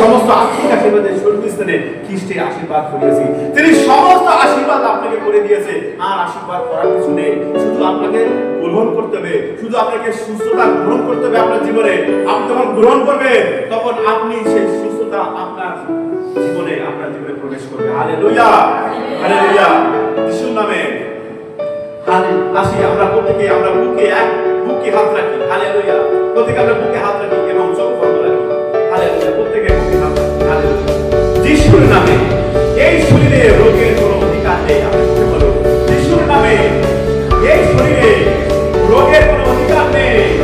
সমস্ত আর্থিক আশীর্বাদের স্বর্গস্থানে খ্রিস্টের আশীর্বাদ করিয়েছি। তিনি সমস্ত আশীর্বাদ আপনাকে করে দিয়েছে। আর আশীর্বাদ করার কিছু নেই। শুধু আপনাকে গ্রহণ করতে হবে। শুধু আপনাকে সুস্থতা গ্রহণ করতে হবে আপনার জীবনে। আপনি যখন গ্রহণ করবেন, তখন আপনি সেই সুস্থতা আপনার জীবনে আপনার জীবনে প্রবেশ করবে। হালে লইয়া হালে লইয়া যিশুর নামে। আসি, আমরা প্রত্যেকে আমরা বুকে এক বুকে হাত রাখি। হালে লইয়া প্রত্যেকে আমরা বুকে হাত রাখি। যিশুর নামে, এই শরীরে রোগের কোনো অধিকার নেই যিশুর নামে, এই শরীরে রোগের কোনো অধিকার নেই।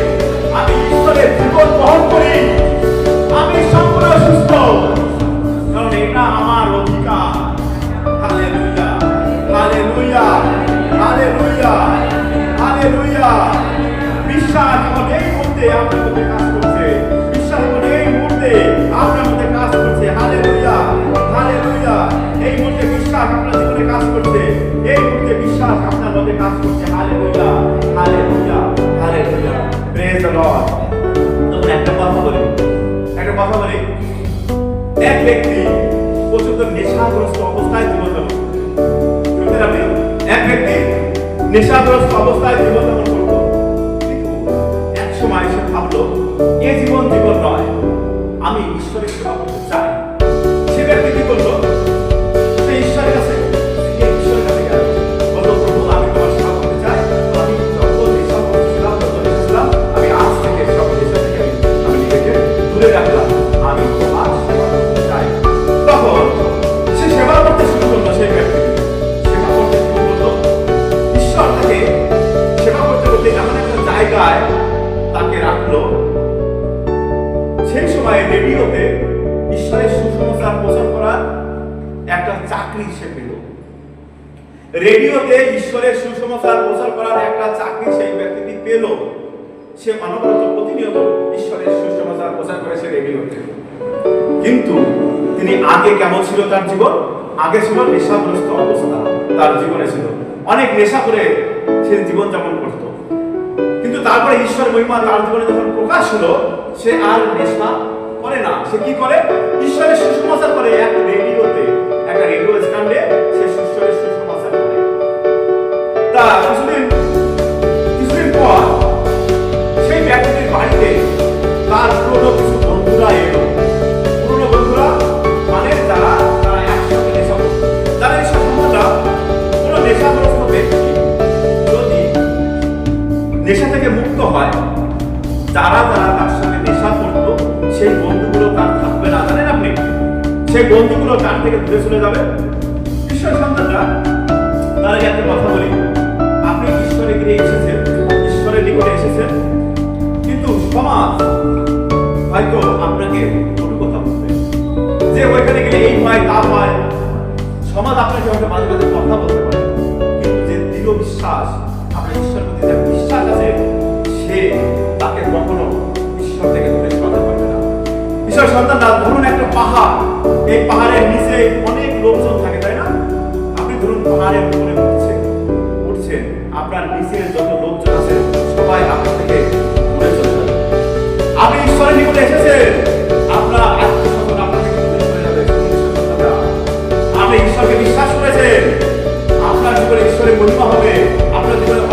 আমি ঈশ্বরের জীবন গ্রহণ করি, আমি সম্পূর্ণ সুস্থ। কারণ এটা আমার অধিকার। হালেলুয়া হালেলুয়া হালেলুয়া হালেলুয়া। বিশ্বাস এখন এই মুহূর্তে আপনার মধ্যে কাজ করছে। বিশ্বাস আপনার জীবনে কাজ করছে এই মুহূর্তে বিশ্বাস আপনার মধ্যে কাজ করছে। হালেলুয়া হালেলুয়া হালেলুয়া। প্রেজ দ্য লর্ড তখন একটা কথা বলি। একটা কথা বলি। এক ব্যক্তি প্রচণ্ড নেশাগ্রস্ত অবস্থায়। শুনছেন আপনি এক ব্যক্তি নেশাগ্রস্ত অবস্থায় জীবনযাপন করত জায়গায় তাকে রাখল। সেই রেডিওতে ঈশ্বরের সুসমাচার প্রচার করার একটা চাকরি সে পেল। রেডিওতে ঈশ্বরের সুসমাচার প্রচার করার একটা চাকরি সেই ব্যক্তিটি পেল। সে প্রতিনিয়ত ঈশ্বরের সুসমাচার প্রচার করেছে রেডিওতে। কিন্তু তিনি আগে কেমন ছিল তার জীবন? আগে ছিল নেশাগ্রস্ত অবস্থা তার জীবনে ছিল। অনেক নেশা করে সে জীবন যাপন করত। তারপরে ঈশ্বর মহিমা তার জীবনে যখন প্রকাশ হলো, সে আর নেশা করে না। সে কি করে? ঈশ্বরের সুসমাচার করে এক রেডিওতে, একটা রেডিও স্ট্যান্ডে সে ঈশ্বরের সুসমাচার করে। তা কিছুদিন কিছুদিন পর সেই ব্যক্তির বাড়িতে থেকে মুক্ত হয়, যারা যারা তার সঙ্গে নেশা করতো, সেই বন্ধুগুলো তার থাকবে না, জানেন আপনি? সেই বন্ধুগুলো তার থেকে দূরে চলে যাবে। ঈশ্বর সন্তানরা, তার একটা কথা বলি। আপনি ঈশ্বরের গিয়ে এসেছেন, ঈশ্বরের নিকটে এসেছেন, কিন্তু সমাজ হয়তো আপনাকে কটু কথা বলবে। যে ওইখানে গেলে এই হয় তা হয় সমাজ আপনাকে হয়তো মাঝে মাঝে কথা বলতে পারে, কিন্তু যে দৃঢ় বিশ্বাস ঈশ্বর সন্তান ধরুন একটা পাহাড়। এই পাহাড়ের নিচে অনেক লোকজন থাকে, তাই না? আপনি ধরুন পাহাড়ের উপরে উঠছেন উঠছেন আপনার নিচে যত লোকজন আছে, সবাই আপনার থেকে দূরে চলে যাবে। আপনি ঈশ্বরের নিকটে এসেছেন, আপনার আত্মীয় আপনার থেকে দূরে চলে যাবে আপনি ঈশ্বরকে বিশ্বাস করেছেন, আপনার জীবনে ঈশ্বরের মহিমা হবে, আপনার জীবনে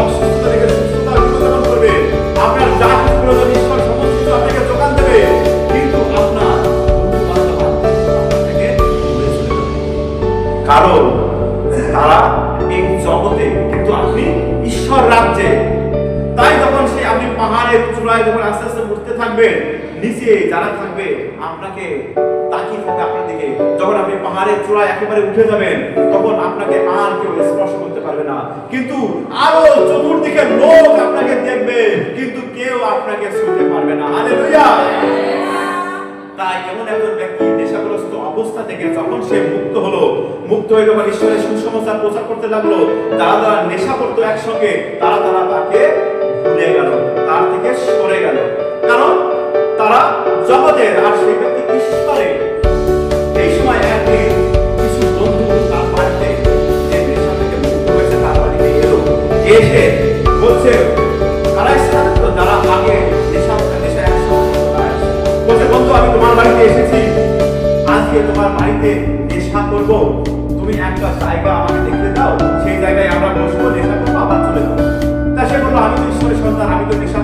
উঠে যাবেন, তখন আপনাকে আর কেউ স্পর্শ করতে পারবে না। কিন্তু আরও চতুর্দিকে লোক আপনাকে দেখবে, কিন্তু কেউ আপনাকে ছুঁতে পারবে না। হালেলুয়া! তাই এমন একজন ব্যক্তি নেশাগ্রস্ত অবস্থা থেকে যখন সে মুক্ত হলো, মুক্ত হয়ে যখন ঈশ্বরের সুসমাচার প্রচার করতে লাগল তারা তারা নেশা করতো একসঙ্গে, তারা তারা তাকে ভুলে গেল, তার থেকে সরে গেল। কারণ তারা জগতের আর সেই ব্যক্তি এসে বলছে তারা তো যারা আগে। বলছে, বন্ধু, আমি তোমার বাড়িতে এসেছি। আজকে তোমার বাড়িতে নেশা করব। তুমি একটা জায়গা আমাকে দেখতে দাও। সেই জায়গায় আমরা বসবো, নেশা করব, আবার চলে যাব। তা সে বলল, আমি তো ঈশ্বরের সন্তান, আমি তো নেশা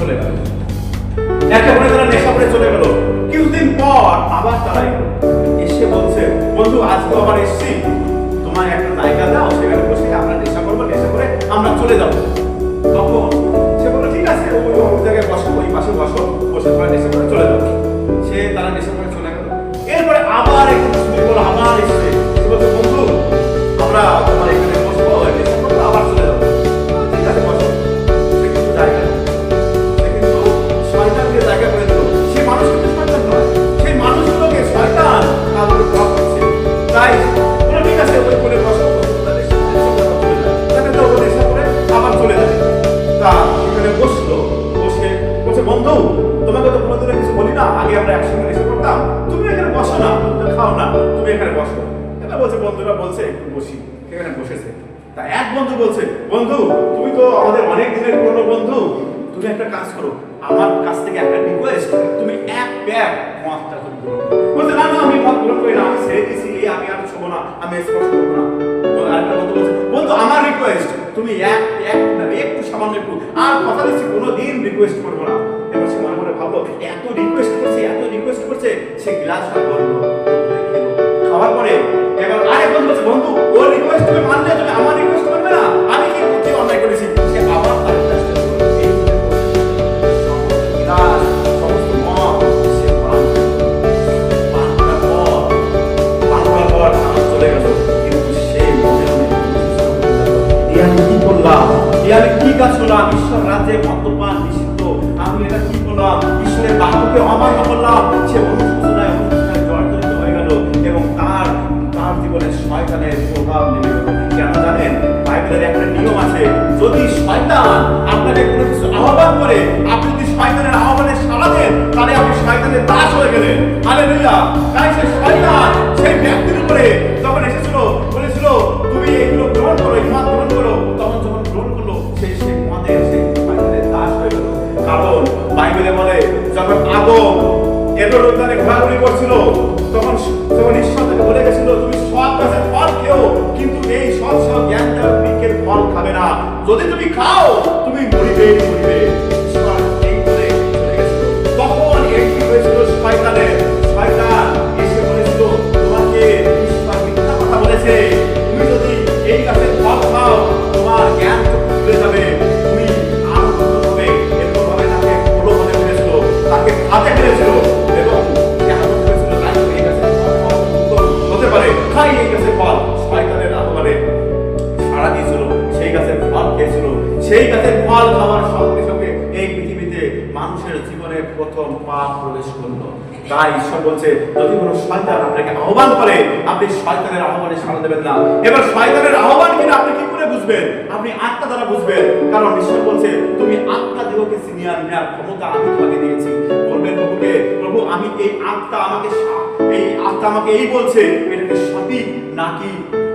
চলে গেল। ফোনে তারা নেশা করে চলে গেল। কিছুদিন পর আবার তারা এসে বলছে, বন্ধু, আজকে আবার এসছি। তোমার একটা জায়গা দাও, সেখানে বসে আমরা নেশা করব, নেশা করে আমরা চলে যাব। তখন সে বলল, ঠিক আছে ওই ওই জায়গায় বসো, ওই পাশে বসো, বসে তোমরা নেশা করে চলে যাব। সে তারা নেশা করে চলে গেল। এরপরে আবার একটু কিছুদিন পর আবার এসছে। সে বলছে, বন্ধু, আমরা তোমার এখানে আমার কাছ থেকে একটা রিকোয়েস্ট তুমি এক প্যাক মদটা তুমি বলছে, না না, আমি মদ গ্রহণ করি না, আমি ছেড়ে এই আমি আর ছোবো না, আমি স্পর্শ করব না। আরেকটা বন্ধু বলছে। বন্ধু আমার রিকোয়েস্ট তুমি এক এক না, একটু সামান্য একটু, আর কথা দিচ্ছি কোনো দিন রিকোয়েস্ট করব না। এবার সে মনে মনে ভাবলো, এত রিকোয়েস্ট করছে, এত রিকোয়েস্ট করছে, সে গ্লাসটা করল খাওয়ার পরে এবার আরেক বন্ধু বলছে, বন্ধু, ওর রিকোয়েস্ট তুমি মানলে তুমি আমার রিকোয়েস্ট করে আপনি যদি শয়তানের আহ্বানে সাড়া দেন, তাহলে আপনি শয়তানের দাস হয়ে গেলেন। হালেলুয়া। তাই সে শয়তান, সেই ব্যক্তির উপরে যখন এসেছিল, বলেছিল, তুমি এগুলো গ্রহণ করো, এই গ্রহণ করো। তখন যখন গ্রহণ করল সেই সেই মদের সেই শয়তানের দাস হয়ে গেল। কারণ বাইবেলে বলে, যখন আদম এদর উদ্যানে ঘোরাঘুরি করছিল, তখন তখন ঈশ্বর বলে গেছিল, তুমি সব গাছের ফল খেও, কিন্তু এই সব সব জ্ঞান দেওয়ার ফল খাবে না। যদি তুমি খাও তুমি মরিবে মরিবে ঈশ্বর জীবনে প্রথম পাপ প্রবেশ করল। তাই ঈশ্বর বলছে, যদি কোনো শয়তান আপনাকে আহ্বান করে, আপনি শয়তানের আহ্বানে সাড়া দেবেন না। এবার শয়তানের আহ্বান কিনা আপনি কি করে বুঝবেন? আপনি আত্মা দ্বারা বুঝবেন। কারণ ঈশ্বর বলছে, তুমি আত্মা দেহকে সিনিয়র নেওয়ার ক্ষমতা আমি তোমাকে দিয়েছি। বলবেন, প্রভুকে, প্রভু, আমি এই আত্মা আমাকে এই আত্মা আমাকে এই বলছে, এটাকে সঠিক নাকি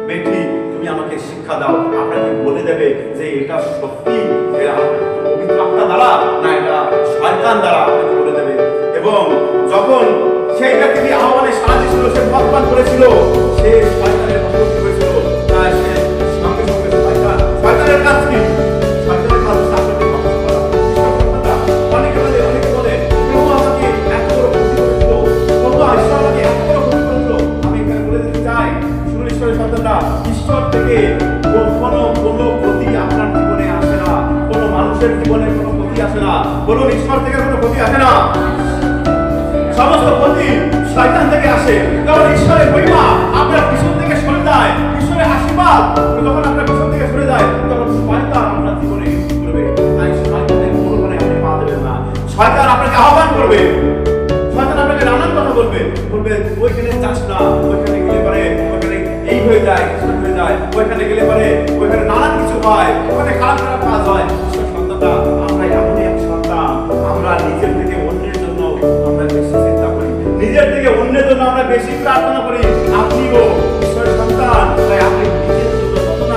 বেঠি তুমি আমাকে শিক্ষা দাও। আপনাকে বলে দেবে যে এটা সত্যি পবিত্র আত্মা দ্বারা, না এটা শয়তান দ্বারা আপনাকে দেবে। এবং যখন সেই ব্যক্তি আহ্বানে সাড়া দিয়েছিল সে ভগবান করেছিল, সে সমস্ত ক্ষতি শয়তান থেকে আসে। কারণ ঈশ্বরের মহিমা আপনার পিছন থেকে সরে যায়। ঈশ্বরের আশীর্বাদ যখন আপনার পিছন থেকে সরে যায়, তখন শয়তান আপনার জীবনে করবে তাই শয়তানের মনোবলে আপনি পা দেবেন না। শয়তান আপনাকে আহ্বান করবে। শয়তান আপনাকে নানান কথা বলবে। বলবে, ওইখানে যাস না। ওইখানে গেলে পরে ওইখানে এই হয়ে যায় হয়ে যায়। ওইখানে গেলে পরে ওইখানে নানান কিছু হয়। ওখানে খারাপ খারাপ কাজ হয়। নিজের থেকে অন্যের জন্য আমরা বেশি প্রার্থনা করি আপনিও ঈশ্বরের সন্তান তাই আপনি নিজের জন্য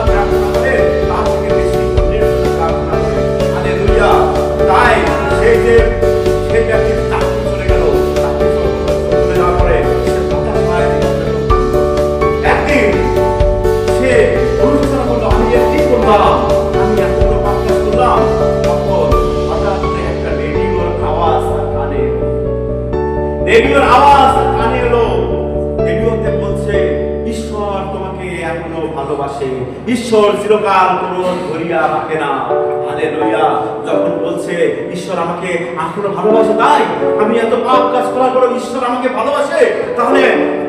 প্রার্থনা করেন তার থেকে বেশি অন্যের জন্য প্রার্থনা করেন তাই সেই যে রেডিওর আওয়াজ কানে এলো রেডিওতে বলছে, ঈশ্বর তোমাকে এখনও ভালোবাসে। ঈশ্বর চিরকাল কোন ধরিয়া রাখে না। হালে লইয়া যখন বলছে, ঈশ্বর আমাকে এখনও ভালোবাসে তাই? আমি এত পাপ কাজ করার পর ঈশ্বর আমাকে ভালোবাসে? তাহলে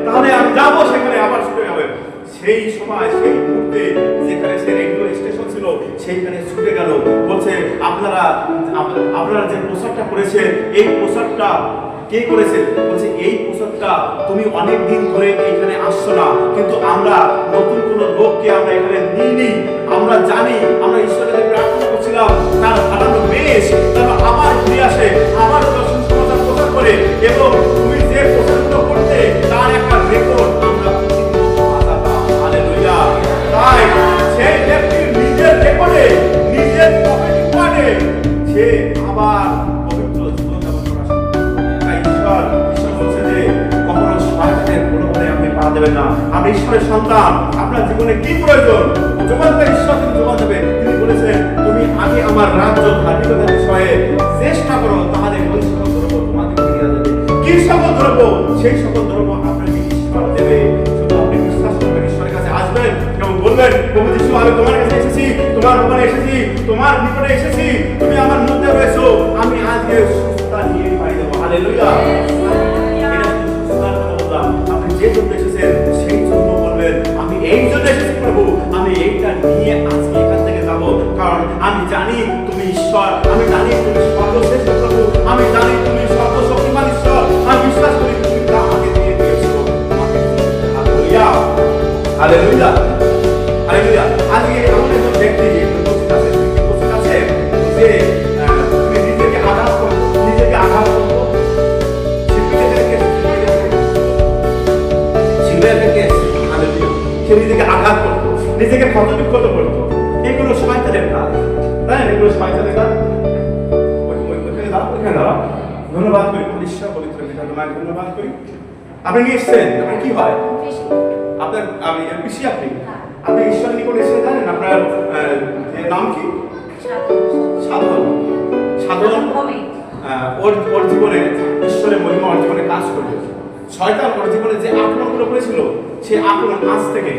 তাহলে আমি যাব সেখানে আবার ছুটে যাবে। সেই সময়, সেই মুহূর্তে যেখানে সে রেডিও স্টেশন ছিল, সেইখানে ছুটে গেল। বলছে, আপনারা আপনারা যে পোশাকটা করেছে এই পোশাকটা কে করেছে? বলছে, এই পোশাকটা তুমি অনেক দিন ধরে এখানে আসছো না। কিন্তু আমরা নতুন কোন লোককে আমরা এখানে নিইনি। আমরা জানি, আমরা ঈশ্বরের কাছে প্রার্থনা করছিলাম, তার হারানো বেশ তারা আবার ফিরে আসে, আবার দর্শন সমাচার প্রচার করে এবং তুমি যে পোশাকগুলো করতে, তার একটা রেকর্ড আমরা সেই ব্যক্তির নিজের রেকর্ডে নিজের পকেট সে আবার দেবেন না। আপনি ঈশ্বরের সন্তান, আপনার জীবনে কি প্রয়োজন? যোগান দেবে। তিনি বলেছেন, তুমি আমার রাজ্য ধার্মিকতার বিষয়ে চেষ্টা করো তাহলে ওই সকল দ্রব্য তোমাকে ফিরিয়ে দেবে কি সকল দ্রব্য সেই সকল দ্রব্য আপনাকে ঈশ্বর দেবে। শুধু আপনি বিশ্বাস করবেন, ঈশ্বরের কাছে আসবেন এবং বলবেন, প্রভু যিশু, আমি তোমার কাছে এসেছি, তোমার ভবনে এসেছি, তোমার নিকটে এসেছি, তুমি আমার মধ্যে রয়েছো, আমি আজকে সুস্থতা নিয়ে দেবো। হালেলুয়া হালেলুয়া হালেলুয়া আজকে এমন একজন ব্যক্তি উপস্থিত আছে উপস্থিত আছে যে তুমি নিজেকে আঘাত করো নিজেকে আঘাত করো। সে নিজেকে আঘাত করতো নিজেকে ক্ষতবিক্ষত করতো এগুলো শয়তানের কাজ না? এগুলো শয়তানের কাজ ওই- ওই- ওইখানে দাঁড়াও, ওইখানে দাঁড়াও। ধন্যবাদ করি ঈশ্বর পবিত্র ধন্যবাদ করি। আপনি নিয়ে এসছেন কি হয়? আপনার আমি পিসি আপনি। আপনি ঈশ্বর নিকট এসে জানেন আপনার নাম কি? সাধন। সাধন? ওর ওর জীবনে ঈশ্বরের মহিমা ওর জীবনে কাজ করবে। শয়তান ওর জীবনে যে আক্রমণগুলো করেছিল সেই আক্রমণ আজ থেকে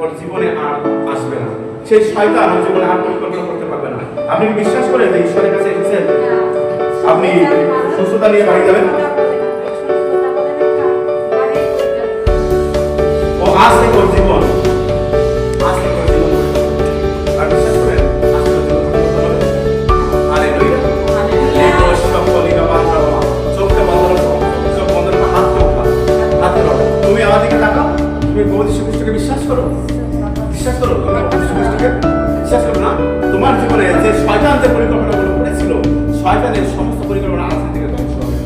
ওর জীবনে আর আসবে না। সেই শয়তান ওর জীবনে আর পরিকল্পনা করতে পারবে না। আপনি বিশ্বাস করেন যে ঈশ্বরের কাছে এসেছেন? আপনি সুস্থতা নিয়ে বাড়ি যাবেন? শয়তানের সমস্ত পরিকল্পনা আজকে থেকে ধ্বংস হবে।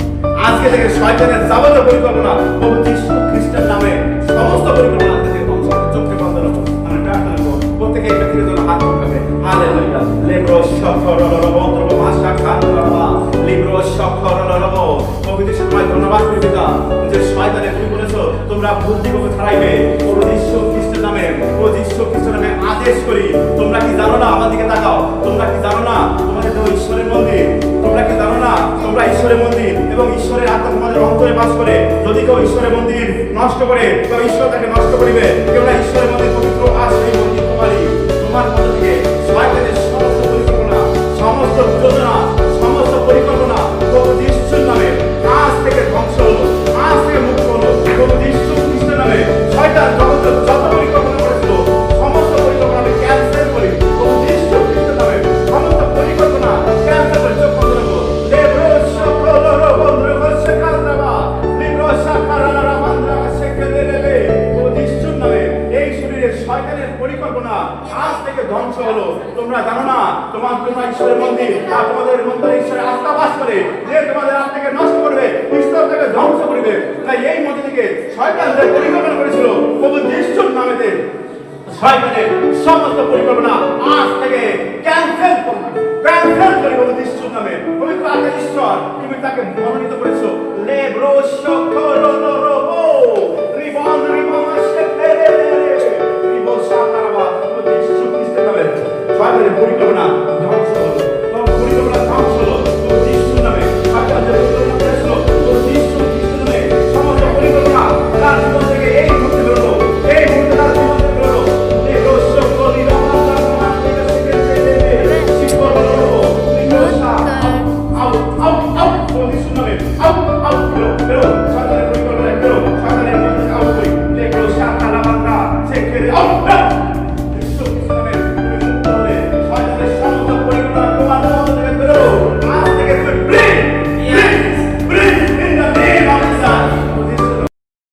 আজকে থেকে শয়তানের যাবতীয় পরিকল্পনা প্রভু যীশু খ্রিস্টের নামে সমস্ত পরিকল্পনা আজকে থেকে ধ্বংস হবে। চোখকে বন্ধ রাখো আমি প্রার্থনা করব প্রত্যেকে এই ব্যক্তির জন্য হাত উঠাবে হালেলুয়া। লেব্রো শখরলরব দ্রব ভাষা খানরবা লিব্রো শখরলরব পবিত্র সময় ধন্যবাদ করি পিতা। যে শয়তানে তুমি বলেছ, তোমরা বুদ্ধিকে ছাড়াইবে। প্রভু যীশু খ্রিস্টের নামে যীশু খ্রিস্টের নামে আদেশ করি। তোমরা কি জানো না আমার দিকে তাকাও? তোমরা কি জানো না? তোমাদের ঈশ্বরের মন্দির। না তোমরা ঈশ্বরের মন্দির এবং ঈশ্বরের আত্মা তোমাদের অন্তরে বাস করে। যদি কেউ ঈশ্বরের মন্দির নষ্ট করে, কেউ ঈশ্বর তাকে নষ্ট করিবে, কেউ না ঈশ্বরের মন্দির পবিত্র আর সেই মন্দির তোমারই। তোমার মধ্যে থেকে সবাই সমস্ত পরিকল্পনা, সমস্ত থেকে শয়তান যে পরিকল্পনা করেছিল প্রভু যিশুর নামেতে শয়তানের সমস্ত পরিকল্পনা আজ থেকে ক্যান্সেল করবে ক্যান্সেল করে প্রভু যিশুর নামে। পবিত্র আত্মা ঈশ্বর, তুমি তাকে মনোনীত করেছ। লে ব্রো শকরলরবো রিবন রিবন শেফেরে রিবো শাকারাবা প্রভু যিশু খ্রিস্টের নামে শয়তানের পরিকল্পনা